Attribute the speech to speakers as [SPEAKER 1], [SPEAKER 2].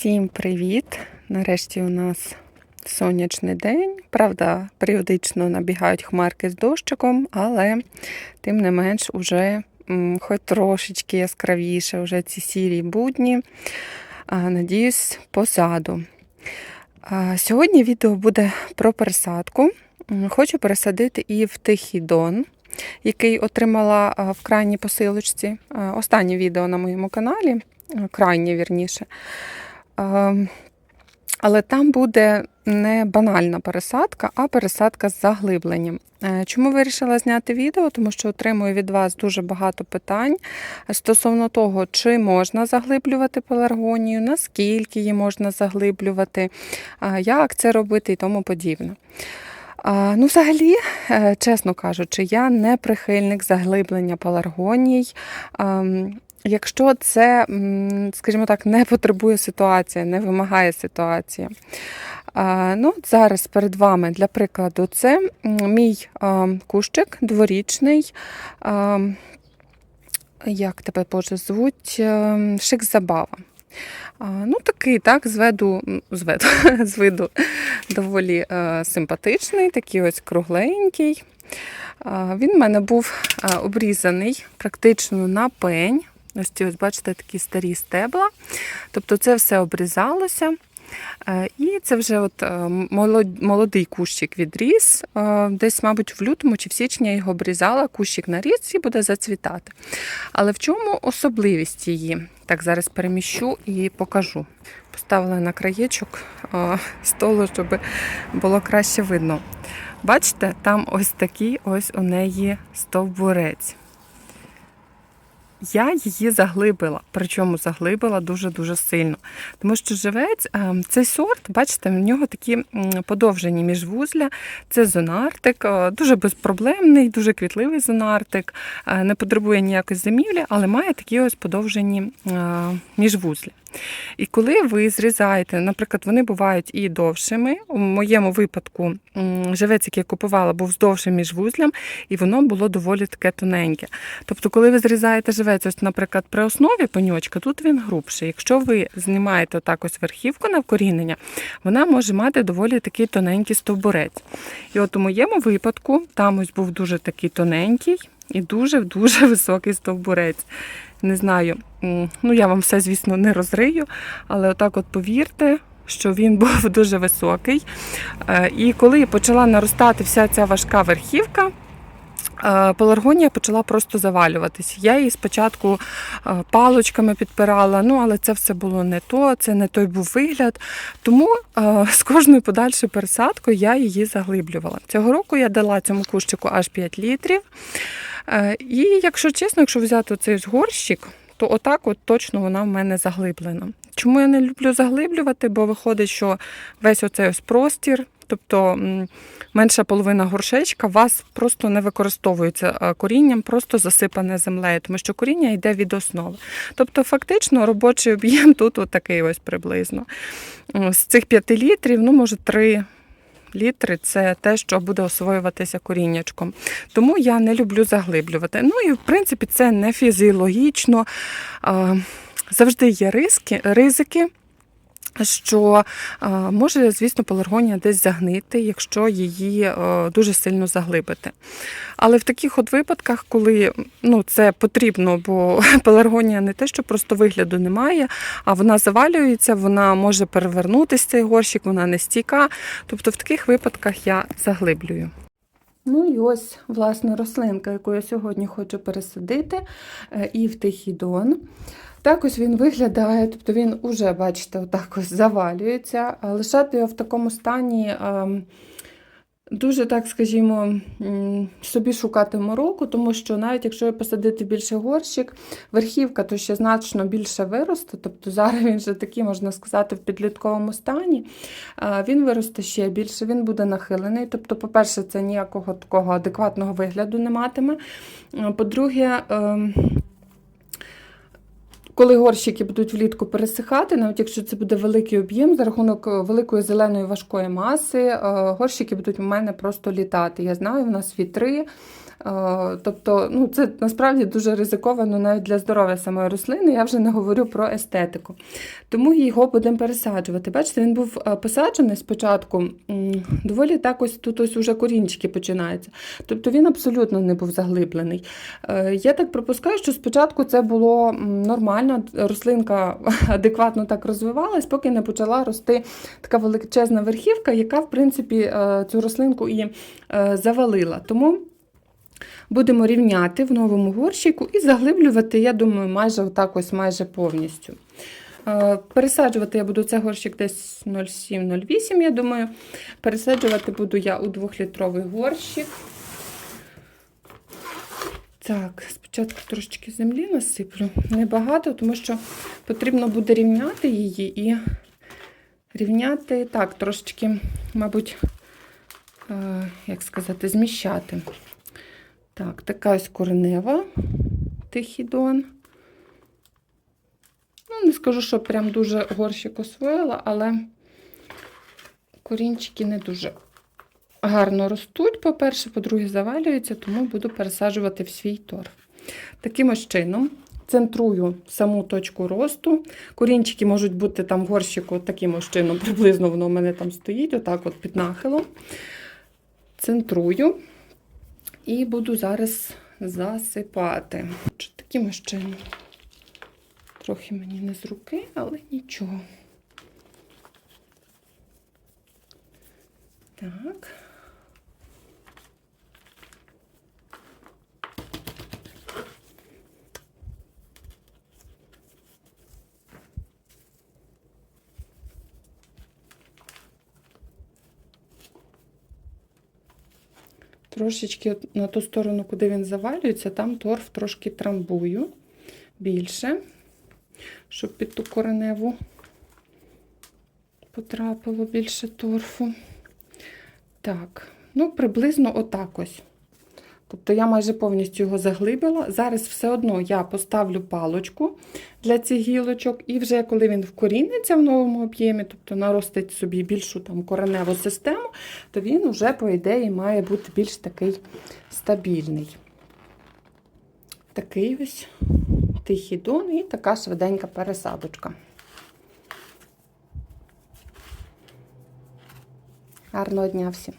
[SPEAKER 1] Всім привіт! Нарешті у нас сонячний день. Правда, періодично набігають хмарки з дощиком, але тим не менш уже хоч трошечки яскравіше вже ці сірі будні. Надіюсь, позаду. Сьогодні відео буде про пересадку. Хочу пересадити і в Тихий Дон, який отримала в крайній посилочці. Останнє відео на моєму каналі, крайнє вірніше. Ем, Але там буде не банальна пересадка, а пересадка з заглибленням. Е, Чому вирішила зняти відео? Тому що отримую від вас дуже багато питань стосовно того, чи можна заглиблювати пеларгонію, наскільки її можна заглиблювати, як це робити і тому подібне. Ну, взагалі, е, чесно кажучи, я не прихильник заглиблення пеларгоній. Якщо це, скажімо так, не потребує ситуація, не вимагає ситуація. Ну, зараз перед вами, для прикладу, це мій кущик дворічний. Як тебе Боже звуть? Ем, Шик забава. Ну, такий, так, з виду, з виду доволі е, симпатичний, такий ось кругленький. Він в мене був е, обрізаний практично на пень. Ось ось, бачите, такі старі стебла. Тобто це все обрізалося. Е, І це вже от е, молодий кущик відріс. Е, Десь, мабуть, в лютому чи в січні я його обрізала, кущик наріс і буде зацвітати. Але в чому особливість її? Так, зараз переміщу і покажу. Поставила на краєчок столу, щоб було краще видно. Бачите, там ось такий ось у неї стовбурець. Я її заглибила, причому заглибила дуже-дуже сильно. Тому що живець, е, цей сорт, бачите, в нього такі подовжені міжвузля. Це зонартик, е, дуже безпроблемний, дуже квітливий зонартик, е, не потребує ніякої зимівлі, але має такі ось подовжені е, міжвузлі. І коли ви зрізаєте, наприклад, вони бувають і довшими. У моєму випадку живець, який я купувала, був з довшим міжвузлям, і воно було доволі таке тоненьке. Тобто, коли ви зрізаєте живець, ось, наприклад, при основі пеньочка, тут він грубший. Якщо ви знімаєте так ось верхівку на вкорінення, вона може мати доволі такий тоненький стовбурець. І от у моєму випадку там ось був дуже такий тоненький і дуже-дуже високий стовбурець. Не знаю, ну я вам все, звісно, не розрию, але отак от повірте, що він був дуже високий. Е, І коли почала наростати вся ця важка верхівка, е, пеларгонія почала просто завалюватись. Я її спочатку е, палочками підпирала, ну але це все було не то, це не той був вигляд. Тому з кожною подальшою пересадкою я її заглиблювала. Цього року я дала цьому кущику аж 5 літрів. Е, І якщо чесно, якщо взяти цей горщик, то отак от точно вона в мене заглиблена. Чому я не люблю заглиблювати? Бо виходить, що весь оцей ось простір, тобто менша половина горшечка, вас просто не використовується е, корінням, просто засипане землею, тому що коріння йде від основи. Тобто, фактично, робочий об'єм тут отакий ось приблизно. З цих 5 літрів, ну, може, 3 літри це те, що буде освоюватися коріннячком. Тому я не люблю заглиблювати. Ну і в принципі це не фізіологічно. Завжди є риски, ризики. Що а, може, звісно, пеларгонія десь загнити, якщо її а, дуже сильно заглибити. Але в таких от випадках, коли ну, це потрібно, бо пеларгонія не те, що просто вигляду немає, а вона завалюється, вона може перевернутися цей горщик, вона не стійка. Тобто в таких випадках я заглиблюю. Ну і ось, власне, рослинка, яку я сьогодні хочу пересадити, е, і в Тихий Дон. Так ось він виглядає, тобто він уже, бачите, отак ось завалюється. Лишати його в такому стані ем, дуже, так скажімо, собі шукати мороку, тому що навіть якщо посадити більше горщик, верхівка то ще значно більше виросте. Тобто зараз він вже такий, можна сказати, в підлітковому стані. Він виросте ще більше, він буде нахилений. Тобто, по-перше, це ніякого такого адекватного вигляду не матиме. По-друге, ем, коли горщики будуть влітку пересихати, навіть якщо це буде великий об'єм, за рахунок е, великої зеленої важкої маси, е, горщики будуть у мене просто літати. Я знаю, в нас вітри. Е, Тобто, ну, це насправді дуже ризиковано навіть для здоров'я самої рослини. Я вже не говорю про естетику. Тому його будемо пересаджувати. Бачите, він був е, посаджений спочатку доволі так ось тут ось уже корінчики починаються. Тобто він абсолютно не був заглиблений. Е, Я так припускаю, що спочатку це було нормально, рослинка адекватно так розвивалась, поки не почала рости така величезна верхівка, яка, в принципі, цю рослинку і завалила. Тому будемо рівняти в новому горщику і заглиблювати, я думаю, майже отак ось майже повністю. Е, Пересаджувати я буду цей горщик десь 0,7-0,8, я думаю. Пересаджувати буду я у 2-літровий горщик. Так, спочатку трошечки землі насиплю. Небагато, тому що потрібно буде рівняти її і рівняти так, трошечки, мабуть, е, як сказати, зміщати. Так, така ось коренева тихідон. Ну, не скажу, що прям дуже горщик освоїла, але корінчики не дуже гарно ростуть, по-перше, по-друге, завалюються, тому буду пересаджувати в свій торф. Таким ось чином центрую саму точку росту. Корінчики можуть бути там в горщику таким ось чином, приблизно воно в мене там стоїть, отак от під нахилом. Центрую і буду зараз засипати. Таким чином. Трохи мені не з руки, але нічого. Так. Трошечки на ту сторону, куди він завалюється, там торф трошки трамбую більше, щоб під ту кореневу потрапило більше торфу. Так, ну приблизно отак ось. Тобто я майже повністю його заглибила. Зараз все одно я поставлю палочку для цих гілочок, і вже коли він вкоріниться в новому об'ємі, тобто наростить собі більшу там кореневу систему, то він вже, по ідеї, має бути більш такий стабільний. Такий ось тихий дон і така швиденька пересадочка. Гарного дня всім!